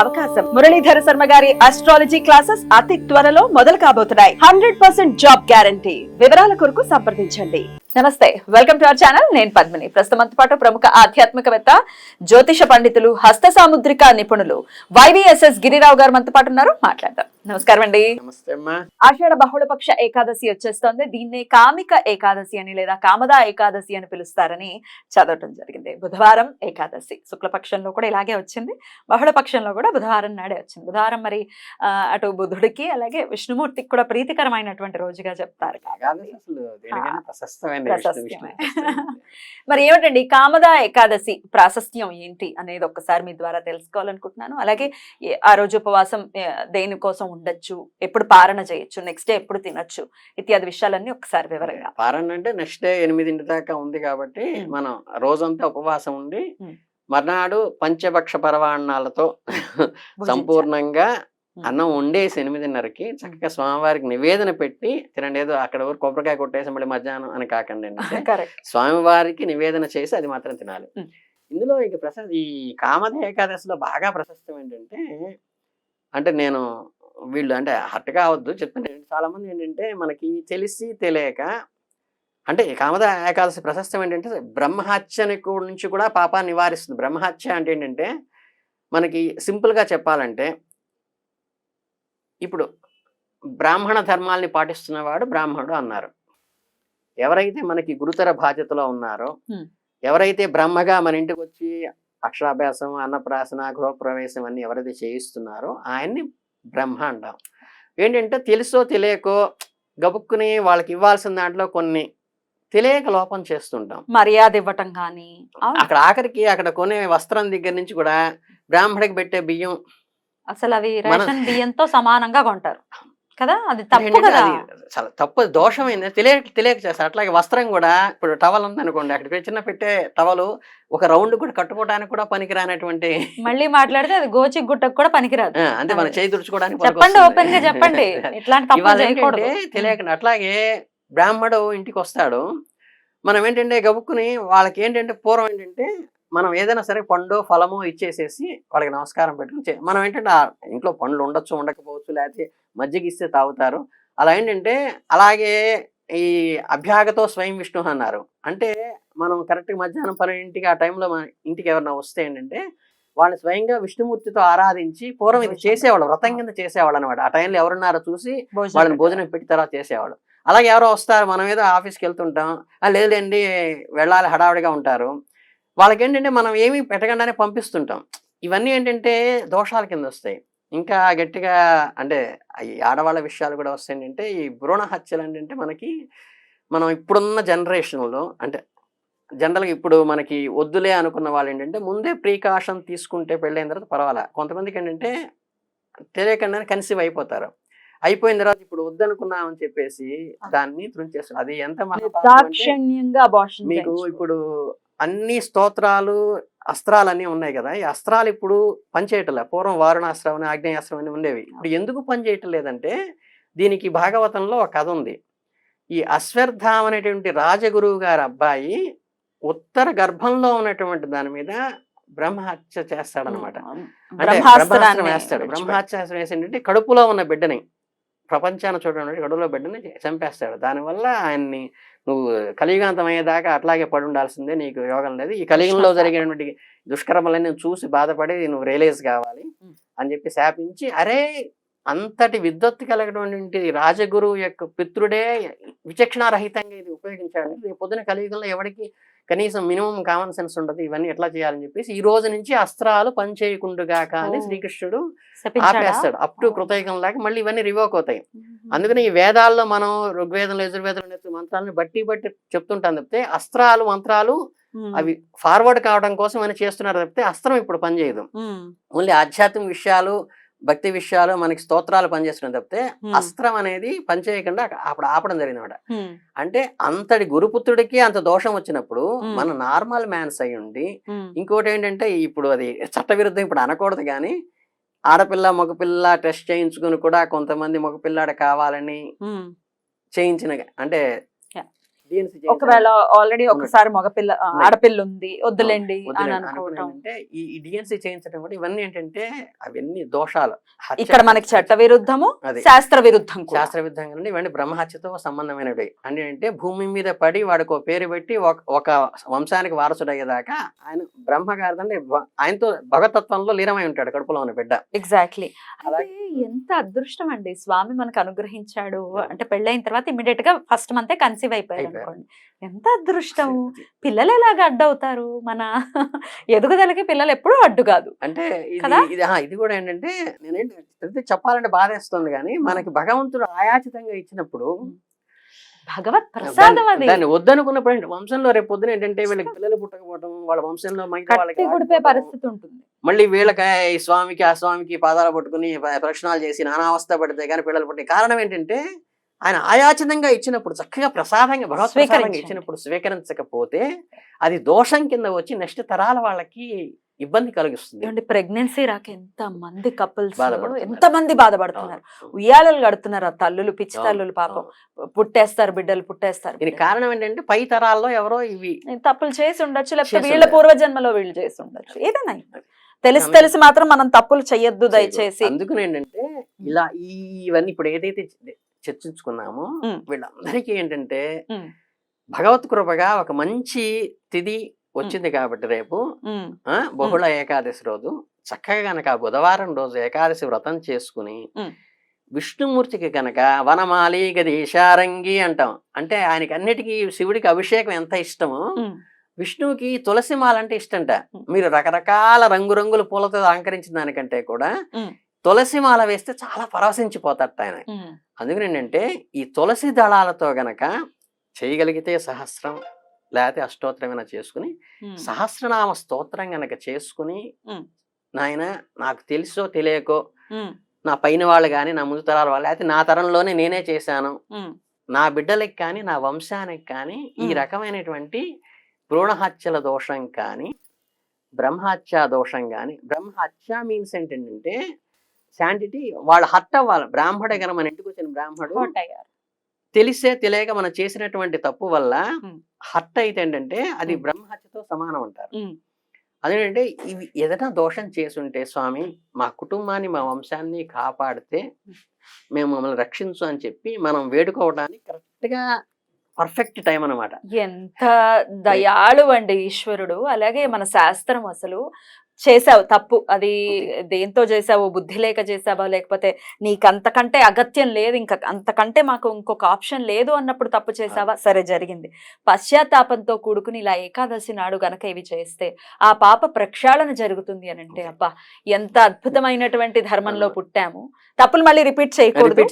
అవకాశం. మురళీధర శర్మ గారి astrology classes అతి త్వరలో మొదలు కాబోతున్నాయి. హండ్రెడ్ పర్సెంట్ జాబ్ గ్యారంటీ వివరాల కొరకు సంప్రదించండి. నమస్తే వెల్కమ్ టు అవర్ ఛానల్ నేను పద్మిని. ప్రస్తుతం పాటు ప్రముఖ ఆధ్యాత్మికవేత్త జ్యోతిష పండితులు హస్త సాముద్రిక నిపుణులు వైవిఎస్ఎస్ గిరిరావు గారు మనతో పాటు ఉన్నారు. మాట్లాడదాం. నమస్కారం అండి నమస్తే అమ్మా. ఆషాఢ బహుళపక్ష ఏకాదశి వచ్చేస్తోంది. దీన్నే కామిక ఏకాదశి అని లేదా కామదా ఏకాదశి అని పిలుస్తారని చదవటం జరిగింది. బుధవారం ఏకాదశి. శుక్లపక్షంలో కూడా ఇలాగే వచ్చింది. బహుళపక్షంలో కూడా బుధవారం నాడే వచ్చింది. బుధవారం మరి అటు బుధుడికి అలాగే విష్ణుమూర్తికి కూడా ప్రీతికరమైనటువంటి రోజుగా చెప్తారు మరి ఏమిటండి? కామదా ఏకాదశి ప్రాశస్త్యం ఏంటి అనేది ఒక్కసారి మీ ద్వారా తెలుసుకోవాలనుకుంటున్నాను. అలాగే ఆ రోజు ఉపవాసం దేనికోసం ఉండొచ్చు ఎప్పుడు పారణ చేయొచ్చు నెక్స్ట్ డే ఎప్పుడు తినొచ్చు ఇత్యాది విషయాలన్నీ ఒకసారి వివరంగా పారణ అంటే నెక్స్ట్ డే ఎనిమిదింటి దాకా ఉంది కాబట్టి. మనం రోజంతా ఉపవాసం ఉండి. మర్నాడు పంచభక్ష పరవాణాలతో. సంపూర్ణంగా. అన్నం వండేసి ఎనిమిదిన్నరకి చక్కగా స్వామివారికి నివేదన పెట్టి తినండి ఏదో అక్కడ ఊరు కొబ్బరికాయ కొట్టేసి మళ్ళీ మధ్యాహ్నం అని కాకండి స్వామివారికి నివేదన చేసి అది మాత్రం తినాలి. ఇందులో ఇక ప్రశస్త ఈ కామద ఏకాదశిలో బాగా ప్రశస్తం ఏంటంటే అంటే నేను వీళ్ళు అంటే హట్ కావద్దు. చెప్తుంటే చాలా మంది ఏంటంటే మనకి తెలిసి తెలియక అంటే కామద ఏకాదశి ప్రశస్తం ఏంటంటే బ్రహ్మహత్యని నుంచి కూడా పాపాన్ని నివారిస్తుంది. బ్రహ్మహత్య అంటే ఏంటంటే మనకి సింపుల్గా చెప్పాలంటే ఇప్పుడు బ్రాహ్మణ ధర్మాల్ని పాటిస్తున్నవాడు బ్రాహ్మణుడు అన్నారు. ఎవరైతే మనకి గురుతర బాధ్యతలో ఉన్నారో. ఎవరైతే బ్రహ్మగా మన ఇంటికి వచ్చి అక్షరాభ్యాసం అన్నప్రాసన గృహప్రవేశం అన్ని ఎవరైతే చేయిస్తున్నారో ఆయన్ని బ్రహ్మ అంటాం ఏంటంటే తెలుసో తెలియకో గబుక్కుని వాళ్ళకి ఇవ్వాల్సిన దాంట్లో కొన్ని తెలియక లోపం చేస్తుంటాం. మర్యాద ఇవ్వటం కానీ. అక్కడ ఆఖరికి అక్కడ కొనే వస్త్రం దగ్గర నుంచి కూడా బ్రాహ్మడికి పెట్టే బియ్యం అసలు అవి రేషన్ బియ్యంతో సమానంగా కొంటారు. కదా? అది తప్పు కదా? చాలా తప్పు దోషమైంది తెలియక తెలియక చేస్తారు అట్లాగే వస్త్రం కూడా ఇప్పుడు టవల్ ఉందనుకోండి అక్కడ చిన్న పెట్టే టవలు ఒక రౌండ్ కూడా కట్టుకోవడానికి కూడా పనికిరానటువంటి మళ్ళీ మాట్లాడితే అది గోచి గుట్టకు కూడా పనికిరాదు. అంటే మన. చేయి తుడుచుకోవడానికి చెప్పండి. ఓపెన్గా చెప్పండి. ఇట్లాంటి తెలియక అట్లాగే బ్రాహ్మడు ఇంటికి వస్తాడు. మనం ఏంటంటే గబుక్కుని వాళ్ళకి ఏంటంటే పూర్వం ఏంటంటే మనం ఏదైనా సరే పండు ఫలము ఇచ్చేసేసి వాళ్ళకి నమస్కారం పెట్టుకుని మనం ఏంటంటే ఇంట్లో పండ్లు ఉండొచ్చు ఉండకపోవచ్చు లేకపోతే మజ్జిగ ఇస్తే తాగుతారు. అలా ఏంటంటే అలాగే ఈ అభ్యాగతో స్వయం విష్ణు అన్నారు. అంటే మనం కరెక్ట్గా మధ్యాహ్నం పన్నెండింటికి ఆ టైంలో మన ఇంటికి ఎవరైనా వస్తే ఏంటంటే వాళ్ళని స్వయంగా విష్ణుమూర్తితో ఆరాధించి పూర్వం ఇది చేసేవాళ్ళు. వ్రతం కింద చేసేవాళ్ళు అనమాట ఆ టైంలో ఎవరున్నారో చూసి వాళ్ళని. భోజనం పెట్టి తర్వాత చేసేవాళ్ళు. అలాగే ఎవరో వస్తారు మనం ఏదో ఆఫీస్కి వెళ్తుంటాం. "ఆ, లేదులేండి వెళ్ళాలి హడావిడిగా ఉంటారు. వాళ్ళకి ఏంటంటే మనం ఏమీ పెట్టకుండానే పంపిస్తుంటాం. ఇవన్నీ ఏంటంటే దోషాల కింద వస్తాయి. ఇంకా గట్టిగా అంటే ఈ ఆడవాళ్ళ విషయాలు కూడా వస్తాయి ఏంటంటే ఈ భ్రూణ హత్యలు ఏంటంటే మనకి మనం ఇప్పుడున్న జనరేషన్లో అంటే జనరల్గా ఇప్పుడు మనకి వద్దులే అనుకున్న వాళ్ళు ఏంటంటే ముందే ప్రీకాషన్ తీసుకుంటే పెళ్ళైన తర్వాత పర్వాలే. కొంతమందికి ఏంటంటే తెలియకుండానే కన్సీవ్ అయిపోతారు. అయిపోయిన తర్వాత ఇప్పుడు వద్దనుకున్నామని చెప్పేసి దాన్ని తుంచేస్తారు అది ఎంత మీకు ఇప్పుడు అన్ని స్తోత్రాలు అస్త్రాలు అన్నీ ఉన్నాయి కదా. ఈ అస్త్రాలు ఇప్పుడు పనిచేయటలే పూర్వం వారుణాస్త్రం అని ఆగ్నేయాస్త్రం అని ఉండేవి. ఇప్పుడు ఎందుకు పనిచేయటం లేదంటే దీనికి భాగవతంలో ఒక కథ ఉంది. ఈ అశ్వర్థాం అనేటువంటి రాజగురువు గారి అబ్బాయి ఉత్తర గర్భంలో ఉన్నటువంటి దాని మీద బ్రహ్మహత్య చేస్తాడనమాట అంటే బ్రహ్మాస్త్రం వేస్తాడు. బ్రహ్మాస్త్రం వేసి ఏంటంటే కడుపులో ఉన్న బిడ్డని ప్రపంచాన్ని చూడండి కడుపులో బిడ్డని చంపేస్తాడు. దానివల్ల ఆయన్ని నువ్వు కలియుగాంతం అయ్యేదాకా అట్లాగే పడి ఉండాల్సిందే నీకు యోగం లేదు ఈ కలియుగంలో. జరిగినటువంటి దుష్కర్మలన్నీ చూసి బాధపడి నువ్వు రియలైజ్ కావాలి. అని చెప్పి శాపించి అరే అంతటి విద్వత్తు కలిగినటువంటి రాజగురు యొక్క పితృడే విచక్షణారహితంగా ఇది ఉపయోగించాడు రేపు పొద్దున కలియుగంలో ఎవరికి కనీసం మినిమం కామన్ సెన్స్ ఉండదు ఇవన్నీ ఎట్లా చేయాలని చెప్పేసి ఈ రోజు నుంచి అస్త్రాలు పనిచేయకుండుగా కానీ. శ్రీకృష్ణుడు? ఆపేస్తాడు అప్ టు. కృతయుగం లాగా మళ్ళీ ఇవన్నీ రివోక్ అవుతాయి. అందుకని ఈ వేదాల్లో మనం ఋగ్వేదంలో యజుర్వేదంలో మంత్రాలను బట్టి బట్టి చెప్తుంటాం తప్పితే అస్త్రాలు మంత్రాలు. అవి ఫార్వర్డ్ కావడం కోసం అని చేస్తున్నారు తప్పితే అస్త్రం ఇప్పుడు పనిచేయదు. ఓన్లీ ఆధ్యాత్మిక విషయాలు భక్తి విషయాలు మనకి స్తోత్రాలు పనిచేస్తున్నాయి తప్పితే. అస్త్రం అనేది పనిచేయకుండా అప్పుడు ఆపడం జరిగింది అనమాట మ్మ్. అంటే అంతటి గురుపుత్రుడికి అంత దోషం వచ్చినప్పుడు. మన నార్మల్ మ్యాన్స్ అయి ఉండి. ఇంకోటి ఏంటంటే ఇప్పుడు అది చట్టవిరుద్ధం ఇప్పుడు అనకూడదు కానీ ఆడపిల్ల మగపిల్ల టెస్ట్ చేయించుకుని కూడా కొంతమంది మగపిల్లాడు కావాలని. చేయించిన అంటే ఒకవేళ ఆల్రెడీ ఒకసారి మగపిల్ల. ఆడపిల్ల ఉంది వద్దులేండి అని అనుకోవటం. అంటే ఈ డిఎన్సీ చేయించడం కూడా ఇవన్నీ ఏంటంటే అవన్నీ దోషాలు. ఇక్కడ మనకి చట్ట విరుద్ధము శాస్త్ర విరుద్ధం. శాస్త్ర నుండి ఇవన్నీ బ్రహ్మహత్యతో సంబంధమైనవి. అంటే అంటే భూమి మీద పడి వాడికి ఒక పేరు పెట్టి ఒక వంశానికి వారసుడు అయ్యేదాకా ఆయన బ్రహ్మ గారు అంటే ఆయనతో భగతత్వంలో లీనమై ఉంటాడు కడుపులో ఉన్న బిడ్డ. ఎగ్జాక్ట్లీ ఎంత అదృష్టం అండి స్వామి మనకు అనుగ్రహించాడు. అంటే పెళ్ళైన తర్వాత ఇమీడియట్గా ఫస్ట్ మంతే కన్సీవ్ అయిపోయారు. అనుకోండి. ఎంత అదృష్టం! పిల్లలు ఎలాగ అడ్డవుతారు? మన ఎదుగుదలకి పిల్లలు ఎప్పుడూ అడ్డు కాదు. అంటే ఇది కూడా ఏంటంటే నేనేంటి ప్రతి చెప్పాలంటే బాధేస్తుంది కానీ మనకి భగవంతుడు ఆయాచితంగా ఇచ్చినప్పుడు భగవత్ ప్రసాదం అది. దాన్ని- వద్దనుకున్నప్పుడు ఏంటి? వంశంలో రేపు పొద్దున ఏంటంటే వీళ్ళకి పిల్లలు పుట్టకపోవడం వాళ్ళ వంశంలో గుడిపే పరిస్థితి ఉంటుంది. మళ్ళీ వీళ్ళకి ఈ స్వామికి ఆ స్వామికి పాదాలు పట్టుకుని ప్ర- ప్రశ్నలు చేసి నానావస్థ పడితే కానీ పిల్లలు పుట్టే కారణం ఏంటంటే ఆయన ఆయాచితంగా ఇచ్చినప్పుడు చక్కగా ప్రసాదంగా భగవత్ ప్రసాదంగా. ఇచ్చినప్పుడు స్వీకరించకపోతే అది దోషం కింద వచ్చి నెక్స్ట్ తరాల వాళ్ళకి ఇబ్బంది కలిగిస్తుంది ప్రెగ్నెన్సీ రాక ఎంత మంది కపుల్స్. ఎంత మంది బాధపడుతున్నారు. ఉయ్యాలలు కడుతున్నారు ఆ తల్లులు పిచ్చి తల్లులు పాపం. పుట్టేస్తారు బిడ్డలు పుట్టేస్తారు దీనికి కారణం ఏంటంటే పై తరాల్లో ఎవరో ఇవి తప్పులు చేసి ఉండొచ్చు లేకపోతే వీళ్ళ. పూర్వజన్మలో వీళ్ళు చేసి ఉండొచ్చు ఏదైనా తెలిసి తెలిసి మాత్రం మనం తప్పులు చెయ్యొద్దు దయచేసి అందుకని ఏంటంటే ఇలా ఇవన్నీ ఇప్పుడు ఏదైతే చర్చించుకున్నామో. వీళ్ళందరికీ ఏంటంటే. భగవత్ కృపగా ఒక మంచి తిథి వచ్చింది కాబట్టి రేపు బహుళ ఏకాదశి రోజు చక్కగా గనక బుధవారం రోజు ఏకాదశి వ్రతం చేసుకుని. విష్ణుమూర్తికి కనుక వనమాలి గదీశారంగి అంటాం అంటే ఆయనకి అన్నిటికీ శివుడికి అభిషేకం ఎంత ఇష్టమో. విష్ణువుకి తులసి మాల అంటే ఇష్టంట. మీరు రకరకాల రంగురంగుల పూలతో అలంకరించిన దానికంటే కూడా ఉమ్. తులసి మాల వేస్తే చాలా పరవశించిపోతాట ఆయన ఉమ్. అందుకని ఏంటంటే ఈ తులసి దళాలతో గనక చేయగలిగితే సహస్రం లేకపోతే అష్టోత్తరమైనా చేసుకుని. సహస్రనామ స్తోత్రం గనక చేసుకుని. నాయన నాకు తెలుసో తెలియకో. నా పైన వాళ్ళు కానీ నా ముందు తరాల వాళ్ళు లేకపోతే నా తరంలోనే నేనే చేశాను. నా బిడ్డలకి కానీ నా వంశానికి కానీ ఈ. రకమైనటువంటి భ్రూణహత్యల దోషం కానీ బ్రహ్మహత్య దోషం కానీ బ్రహ్మహత్య మీన్స్ ఏంటంటే శాంటిటీ వాళ్ళు హర్ట్ అవ్వాలి బ్రాహ్మడే కనుక మన ఇంటికి వచ్చిన బ్రాహ్మడు. తెలిసే తెలియక మనం చేసినటువంటి తప్పు వల్ల. హర్ట్ అయితే ఏంటంటే అది. బ్రహ్మహత్యతో సమానం అంటారు. అదేంటంటే ఇవి ఏదైనా దోషం చేసుంటే స్వామి మా కుటుంబాన్ని మా వంశాన్ని కాపాడితే మేము మమ్మల్ని రక్షించు అని చెప్పి మనం వేడుకోవడానికి కరెక్ట్గా పర్ఫెక్ట్ టైం అన్నమాట. ఎంత దయాళు అండి ఈశ్వరుడు. అలాగే మన శాస్త్రం అసలు చేసావు తప్పు. అది దేంతో చేసావు బుద్ధి లేక చేసావా లేకపోతే నీకు అంతకంటే అగత్యం లేదు ఇంకా అంతకంటే మాకు ఇంకొక ఆప్షన్ లేదు అన్నప్పుడు తప్పు చేసావా? సరే జరిగింది. పశ్చాత్తాపంతో కూడుకుని ఇలా ఏకాదశి నాడు గనక ఇవి చేస్తే ఆ పాప ప్రక్షాళన జరుగుతుంది అని అంటే అబ్బా ఎంత అద్భుతమైనటువంటి ధర్మంలో పుట్టాము. తప్పులు మళ్ళీ రిపీట్ చేయకూడదు.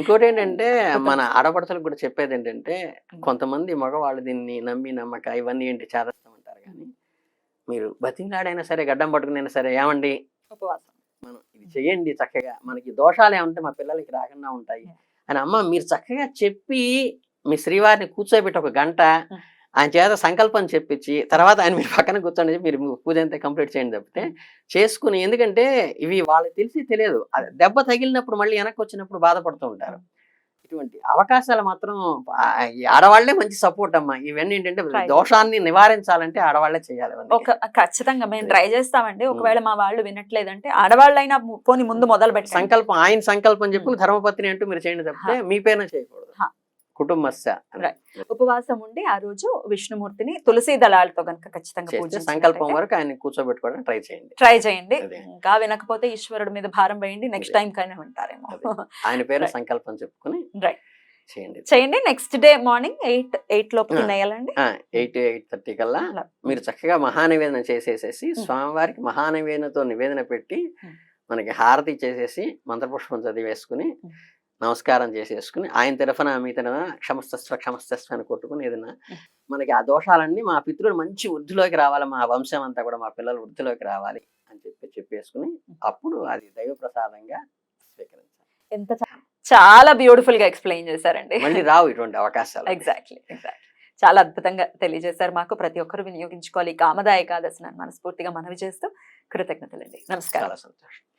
ఇంకోటి ఏంటంటే. మన ఆడపడతలకు కూడా చెప్పేది ఏంటంటే కొంతమంది మగవాళ్ళు దీన్ని నమ్మి నమ్మక ఇవన్నీ ఏంటి కానీ మీరు బతిలాడైనా సరే గడ్డం పట్టుకునైనా సరే ఏమండి? ఉపవాసం. మనం ఇది చెయ్యండి చక్కగా. మనకి దోషాలు ఏమంటే మా పిల్లలకి రాకుండా ఉంటాయి. అని అమ్మ మీరు చక్కగా చెప్పి మీ శ్రీవారిని కూర్చోబెట్టి ఒక గంట. ఆయన చేత సంకల్పం చెప్పించి తర్వాత ఆయన మీరు పక్కన కూర్చొని మీరు పూజ అంతా కంప్లీట్ చేయండి తప్పితే చేసుకుని ఎందుకంటే ఇవి వాళ్ళకి తెలిసి తెలియదు. దెబ్బ తగిలినప్పుడు మళ్ళీ వెనక్కి వచ్చినప్పుడు బాధపడుతూ ఉంటారు. ఇటువంటి అవకాశాలు మాత్రం ఆడవాళ్ళే మంచి సపోర్ట్ అమ్మా. ఇవన్నీ ఏంటంటే. దోషాన్ని నివారించాలంటే ఆడవాళ్ళే చేయాలి. ఒక ఖచ్చితంగా మేము ట్రై చేస్తామండి. ఒకవేళ మా వాళ్ళు వినట్లేదంటే ఆడవాళ్ళైనా పోనీ ముందు మొదలు పెట్టండి సంకల్పం ఆయన సంకల్పం చెప్పి ధర్మపత్ని అంటూ మీరు చేయండి తప్పితే మీ పేరున చేయకూడదు. కుటుంబస్య. ఉపవాసం ఉండి ఆ రోజు విష్ణుమూర్తిని తులసి దళాలతో గనక ఖచ్చితంగా సంకల్పం వరకు ఆయన కూర్చోబెట్టుకోవడం ట్రై చేయండి ట్రై చేయండి. ఇంకా వినకపోతే ఈశ్వరుడి మీద భారం వేయండి నెక్స్ట్. టైం కైనా వింటారేమో అదే. ఆయన పేరు. సంకల్పం చెప్పుకుని Right. చేయండి చేయండి next day morning eight eight లోపు ఆ. తినేయాలండి ఎయిట్ ఎయిట్ థర్టీ కల్లా. మీరు చక్కగా మహానివేదన చేసేసేసి మ్. స్వామివారికి మహానివేదనతో నివేదన పెట్టి మ్. మనకి హారతి చేసేసి మంత్రపుష్పం చదివేసుకుని మ్. నమస్కారం చేసేసుకుని ఆయన తరఫున మీ తరఫున క్షమస్తస్వ క్షమస్తస్వ అని కొట్టుకుని ఏదైనా. మనకి ఆ దోషాలన్నీ మా పితృలు మంచి వృద్ధిలోకి రావాలి మా వంశం అంతా కూడా మా పిల్లలు వృద్ధిలోకి రావాలి అని చెప్పి చెప్పేసుకుని అప్పుడు అది దైవ ప్రసాదంగా స్వీకరించాలి ఎంత చాలా బ్యూటిఫుల్గా ఎక్స్ప్లెయిన్ చేశారండి. మళ్ళీ రావు ఇటువంటి అవకాశాలు. ఎగ్జాక్ట్లీ ఎగ్జాక్ట్లీ చాలా అద్భుతంగా తెలియజేశారు మాకు. ప్రతి ఒక్కరు వినియోగించుకోవాలి. కామదాయ ఏకాదశి మనస్ఫూర్తిగా మనవి చేస్తూ కృతజ్ఞతలండి. నమస్కారం. సంతోషం.